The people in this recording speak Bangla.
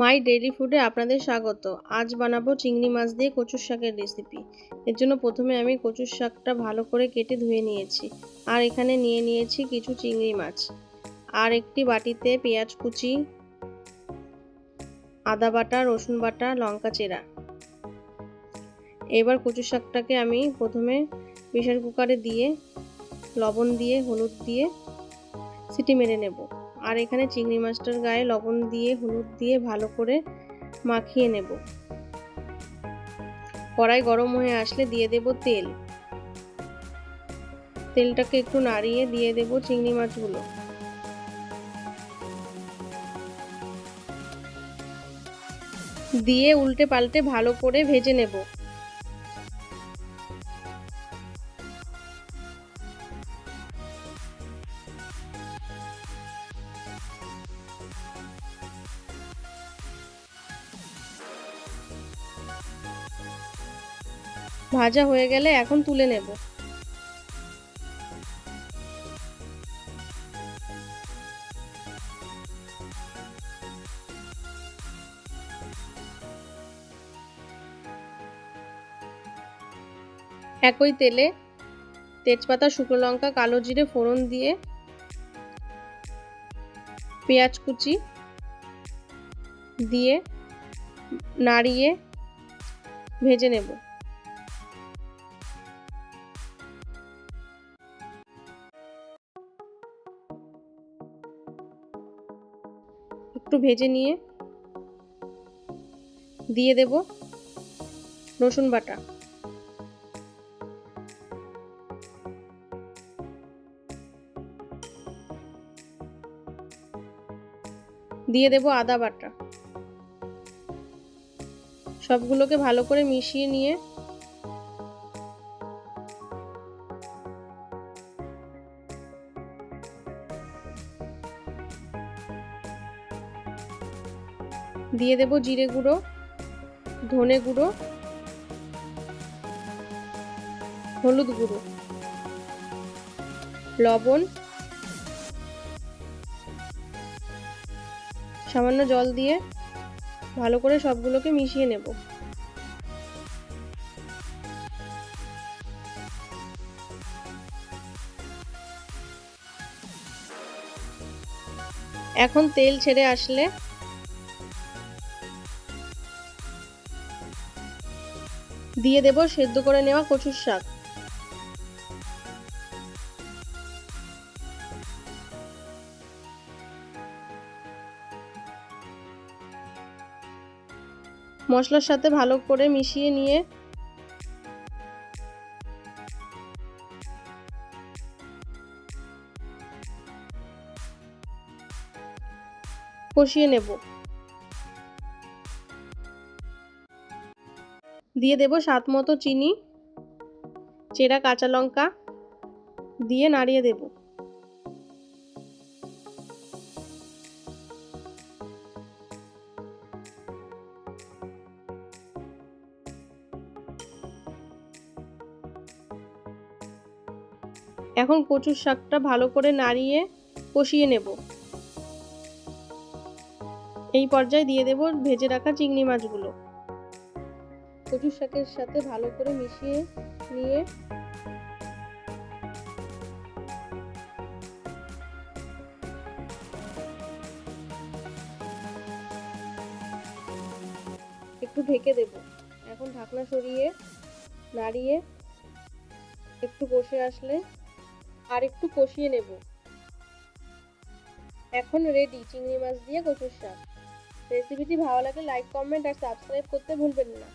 মাই ডেইলি ফুডে আপনাদের স্বাগত। আজ বানাবো চিংড়ি মাছ দিয়ে কচুর শাকের রেসিপি। এর জন্য প্রথমে আমি কচুর শাকটা ভালো করে কেটে ধুয়ে নিয়েছি। আর এখানে নিয়ে নিয়েছি কিছু চিংড়ি মাছ। আর একটি বাটিতে পেঁয়াজ কুচি, আদা বাটা, রসুন বাটা, লঙ্কা চেরা। এবার কচুর শাকটাকে আমি প্রথমে প্রেশার কুকারে দিয়ে, লবণ দিয়ে, হলুদ দিয়ে সিটি মেরে নেব। আর এখানে চিংড়ি মাছটার গায়ে লবণ দিয়ে, হলুদ দিয়ে ভালো করে মাখিয়ে নেব। কড়াই গরম হয়ে আসলে দিয়ে দেব তেল। তেলটাকে একটু নাড়িয়ে দিয়ে দেব চিংড়ি মাছগুলো। দিয়ে উল্টে পাল্টে ভালো করে ভেজে নেব। ভাজা হয়ে গেলে এখন তুলে নেব। একই তেলে তেজপাতা, শুকনো লঙ্কা, কালো জিরে, ফোড়ন দিয়ে পেঁয়াজ কুচি দিয়ে নাড়িয়ে ভেজে নেব। একটু ভেজে নিয়ে দিয়ে দেব রসুন বাটা। দিয়ে দেব আদা বাটা। সবগুলোকে ভালো করে মিশিয়ে নিয়ে দিয়ে দেব জিরে গুঁড়ো, ধনে গুঁড়ো, হলুদ গুঁড়ো, লবণ, সামান্য জল দিয়ে ভালো করে সবগুলোকে মিশিয়ে নেব। এখন তেল ছেড়ে আসলে দিয়ে দেব সেদ্ধ করে নেওয়া কচুর শাক। মশলার সাথে ভালো করে মিশিয়ে নিয়ে কষিয়ে নেব। দিয়ে দেব স্বাদ মতো চিনি, চেরা কাঁচা লঙ্কা দিয়ে নাড়িয়ে দেব। এখন কচুর শাকটা ভালো করে নাড়িয়ে কষিয়ে নেব। এই পর্যায়ে দিয়ে দেব ভেজে রাখা চিংড়ি মাছগুলো। কচুর শাকের সাথে ভালো করে মিশিয়ে নিয়ে একটু ঢেকে দেব। এখন ঢাকনা সরিয়ে নাড়িয়ে একটু বসে আসলে আর একটু কষিয়ে নেব। এখন রেডি চিংড়ি মাছ দিয়ে কচুর শাক। রেসিপিটি ভালো লাগলে লাইক কমেন্ট আর সাবস্ক্রাইব করতে ভুলবেন না।